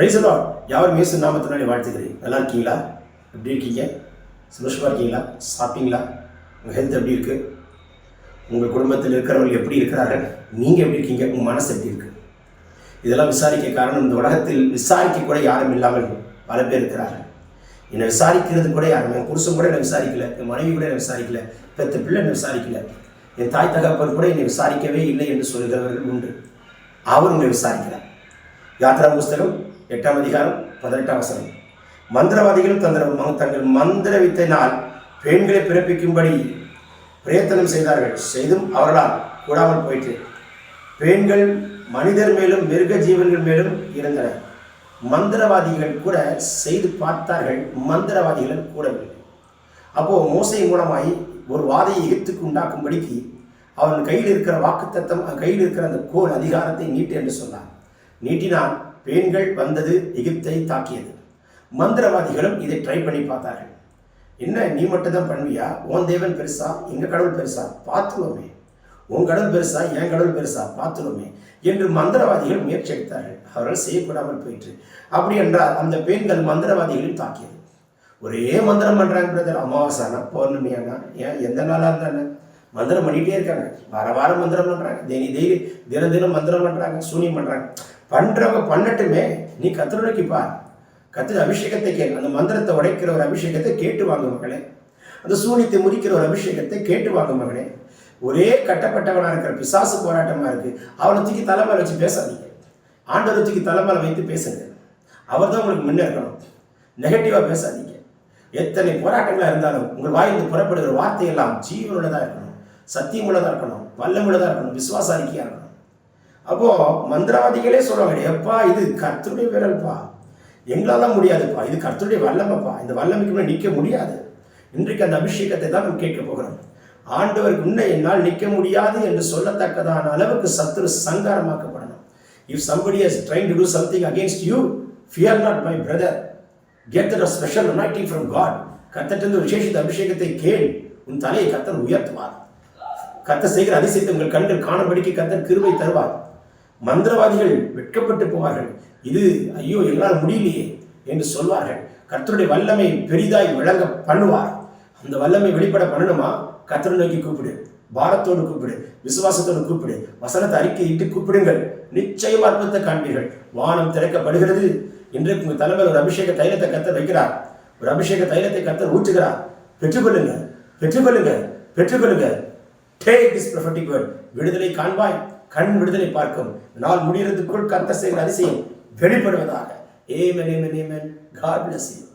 பிரைசலா யாரும் இயேசு நாமத்தினாலே வாழ்த்துக்கிறேன் நல்லா இருக்கீங்களா? எப்படி இருக்கீங்க? சந்தோஷமாக இருக்கீங்களா? சாப்பிட்டீங்களா? உங்கள் ஹெல்த் எப்படி இருக்குது உங்கள் குடும்பத்தில் இருக்கிறவர்கள் எப்படி இருக்கிறார்கள்? நீங்கள் எப்படி இருக்கீங்க? உங்கள் மனசு எப்படி இருக்குது இதெல்லாம் விசாரிக்க காரணம் இந்த உலகத்தில் விசாரிக்க கூட யாரும் இல்லாமல் பல பேர் இருக்கிறார்கள். என்னை விசாரிக்கிறது கூட யாரும் என் புருஷன் கூட என்னை விசாரிக்கல என் மனைவி கூட என்னை விசாரிக்கல பெத்த பிள்ளை என்னை விசாரிக்கல என் தாய் தகப்பன் கூட என்னை விசாரிக்கவே இல்லை என்று சொல்கிறவர்கள் உண்டு. அவர் உங்களை விசாரிக்கிறார். யாத்திரா புஸ்தகம் எட்டாம் அதிகாரம் பதினெட்டாம் வசனம். மந்திரவாதிகள் தந்திர தங்கள் மந்திர வித்தையினால் பெண்களை பிறப்பிக்கும்படி பிரயத்தனம் செய்தார்கள். செய்தும் அவர்களால் கூடாமல் போயிற்று. பெண்கள் மனிதர் மேலும் மிருக ஜீவன்கள் மேலும் இருந்தனர் மந்திரவாதிகள் கூட செய்து பார்த்தார்கள் மந்திரவாதிகள் கூடவில்லை. அப்போது மோசை மூலமாய் ஒரு வாதையை எகிப்துக்கு உண்டாக்கும்படிக்கு அவன் கையில் இருக்கிற வாக்குத்தத்தம் கையில் இருக்கிற அந்த கோல் அதிகாரத்தை நீட்டு என்று சொன்னான். நீட்டினான் பெண்கள் வந்தது எகிப்தை தாக்கியது. மந்திரவாதிகளும் இதை ட்ரை பண்ணி பார்த்தார்கள். என்ன நீ மட்டும் தான் பண்ணுவியா? உன் தேவன் பெருசா? எங்கள் கடவுள் பெருசா? பார்த்துவோமே உன் கடவுள் பெருசா? என் கடவுள் பெருசா? பார்த்துவோமே என்று மந்திரவாதிகள் முயற்சி எடுத்தார்கள். அவர்கள் செய்யக்கூடாமல் போயிற்று. அப்படி என்றால் அந்த பெண்கள் மந்திரவாதிகளையும் தாக்கியது. ஒரே மந்திரம் பண்ணுறாங்க பிரதர் அமாவாசானா பௌர்ணமியானா ஏன்? எந்த நாளாக இருந்தானே மந்திரம் பண்ணிகிட்டே இருக்காங்க. வார வாரம் மந்திரம் பண்ணுறாங்க தினி தெய்வ தினம் தினம் மந்திரம் பண்ணுறாங்க சூனியம் பண்ணுறாங்க பண்ணுறவங்க பண்ணட்டுமே நீ கத்தருடைக்கு பார். கத்திர அபிஷேகத்தை கேள். அந்த மந்திரத்தை உடைக்கிற ஒரு அபிஷேகத்தை கேட்டு வாங்க மகளே. அந்த சூனியத்தை முறிக்கிற ஒரு அபிஷேகத்தை கேட்டு வாங்க மகளே. ஒரே கட்டப்பட்டவனாக இருக்கிற பிசாசு போராட்டமாக இருக்குது அவனை தூக்கி தலைமையில் வச்சு பேசாதீங்க. ஆண்டவரை தூக்கி தலைமையில் வைத்து பேசுங்க. அவர் தான் உங்களுக்கு முன்னே இருக்கணும். பேசாதீங்க. எத்தனை போராட்டங்களாக இருந்தாலும் உங்கள் வாயிலிருந்து புறப்படுகிற வார்த்தையெல்லாம் ஜீவனுள்ளதாக இருக்கணும். சத்தியமுள்ளதாக இருக்கணும். வல்லமுள்ளதாக இருக்கணும். விசுவாச அறிக்கையாக இருக்கணும். அப்போது மந்திராதிகளே சொல்கிறாங்க எப்பா இது கர்த்தருடைய விரல்ப்பா எங்களால் முடியாதுப்பா. இது கர்த்தருடைய வல்லமைப்பா. இந்த வல்லமைக்கு நிற்க முடியாது. இன்றைக்கு அந்த அபிஷேகத்தை தான் நம்ம கேட்க போகிறோம். ஆண்டவருக்கு உன்னை என்னால் நிற்க முடியாது என்று சொல்லத்தக்கதான அளவுக்கு சத்துரு சங்காரமாக்கப்படணும். If somebody has trying to do something against you fear not my brother get that special anointing from God கத்தட்டிருந்து விசேஷித்த அபிஷேகத்தை கேள். உன் தலையை கத்தர் உயர்த்துவார். கத்த செய்கிற அதிசயத்தை உங்கள் கண்கள் காணும்படிக்கு கத்தர் கிருவை தருவார். மந்திரவாதிகள் வெட்கப்பட்டு போவார்கள். இது ஐயோ என்னால் முடியலையே என்று சொல்வார்கள். கர்த்தருடைய வல்லமை பெரிதாய் விளங்க பண்ணுவார். அந்த வல்லமை வெளிப்பட பண்ணணுமா? கர்த்தரை நோக்கி கூப்பிடு. பாரத்தோடு கூப்பிடு. விசுவாசத்தோடு கூப்பிடு. வசனத்தை அறிக்கையிட்டு கூப்பிடுங்கள். நிச்சயம் அற்புதத்தை காண்பீர்கள். வானம் திறக்கப்படுகிறது. இன்றைக்கு உங்கள் தலைமையில் ஒரு அபிஷேக தைலத்தை கத்த வைக்கிறார். ஒரு அபிஷேக தைலத்தை கத்த ஊற்றுகிறார். பெற்றுக்கொள்ளுங்க பெற்றுக்கொள்ளுங்க பெற்றுக்கொள்ளுங்க டேக் திஸ் ப்ரொஃபட்டிக் வேர்ட் விடுதலை காண்பாய். கண் விடுதலை பார்க்கும். நாள் முடிகிறதுக்குள் கத்த செய்கிற அதிசயம் வெளிப்படுவதாக. Amen amen amen God bless you